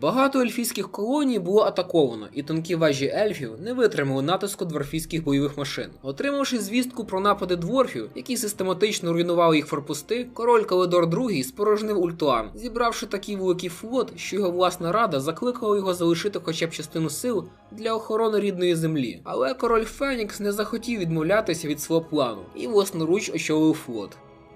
Багато ельфійських колоній було атаковано, і тонкі вежі ельфів не витримали натиску дворфійських бойових машин. Отримавши звістку про напади дворфів, які систематично руйнували їх форпости, король Калидор II спорожнив Ультуан, зібравши такий великий флот, що його власна рада закликала його залишити хоча б частину сил для охорони рідної землі. Але король Фенікс не захотів відмовлятися від свого плану і власноруч очолив флот.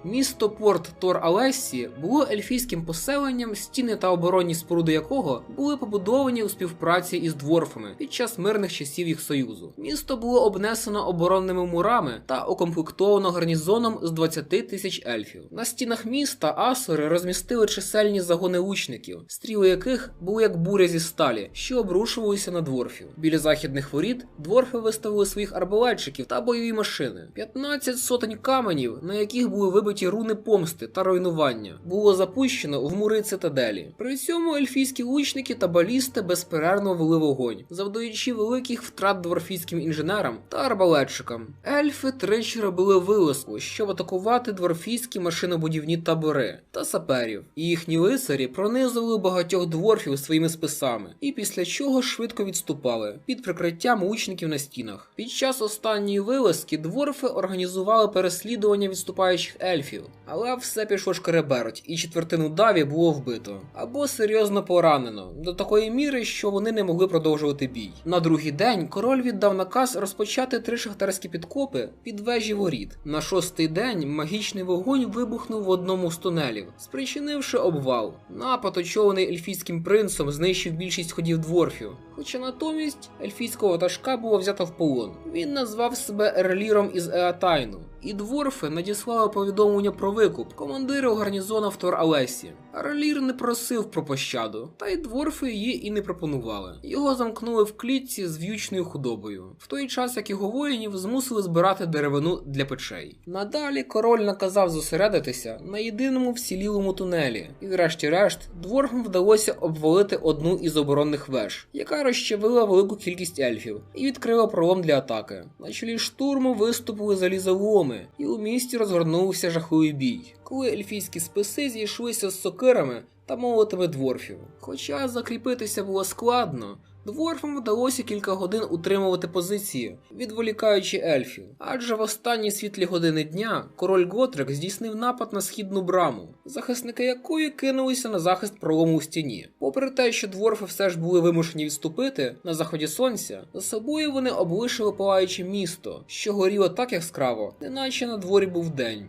Місто Порт Тор Алесі було ельфійським поселенням, стіни та оборонні споруди якого були побудовані у співпраці із дворфами під час мирних часів їх союзу. Місто було обнесено оборонними мурами та укомплектовано гарнізоном з 20 тисяч ельфів. На стінах міста асори розмістили чисельні загони лучників, стріли яких були як буря зі сталі, що обрушувалися на дворфів. Біля західних воріт дворфи виставили своїх арбалетчиків та бойові машини. 15 сотень каменів, на яких були вибиті руни помсти та руйнування, було запущено в мури цитаделі. При цьому ельфійські лучники та балісти безперервно вели вогонь, завдаючи великих втрат дворфійським інженерам та арбалетчикам. Ельфи тричі робили вилазку, щоб атакувати дворфійські машинобудівні табори та саперів. Їхні лицарі пронизували багатьох дворфів своїми списами, і після чого швидко відступали під прикриттям лучників на стінах. Під час останньої вилазки дворфи організували переслідування відступаючих ельфів, але все пішло шкереберть, і четвертину даві було вбито або серйозно поранено до такої міри, що вони не могли продовжувати бій. На другий день король віддав наказ розпочати три шахтарські підкопи під вежі воріт. На шостий день магічний вогонь вибухнув в одному з тунелів, спричинивши обвал. Напад, очолений ельфійським принцем, знищив більшість ходів дворфів. Хоча натомість ельфійського ватажка було взято в полон. Він назвав себе Ерліром із Еатайну. І дворфи надіслали повідомлення про викуп командиру гарнізона в Тор Алесі. Арлір не просив про пощаду, та й дворфи її і не пропонували. Його замкнули в клітці з в'ючною худобою, в той час як його воїнів змусили збирати деревину для печей. Надалі король наказав зосередитися на єдиному вцілілому тунелі, і, врешті-решт, дворфам вдалося обвалити одну із оборонних веж, яка розчавила велику кількість ельфів і відкрила пролом для атаки. На чолі штурму виступили залізоломи, і у місті розгорнувся жахливий бій, коли ельфійські списи зійшлися з сокирами та молотами дворфів. Хоча закріпитися було складно. Дворфам вдалося кілька годин утримувати позиції, відволікаючи ельфів. Адже в останні світлі години дня король Готрик здійснив напад на східну браму, захисники якої кинулися на захист пролому у стіні. Попри те, що дворфи все ж були вимушені відступити на заході сонця, за собою вони облишили палаюче місто, що горіло так яскраво, неначе на дворі був день.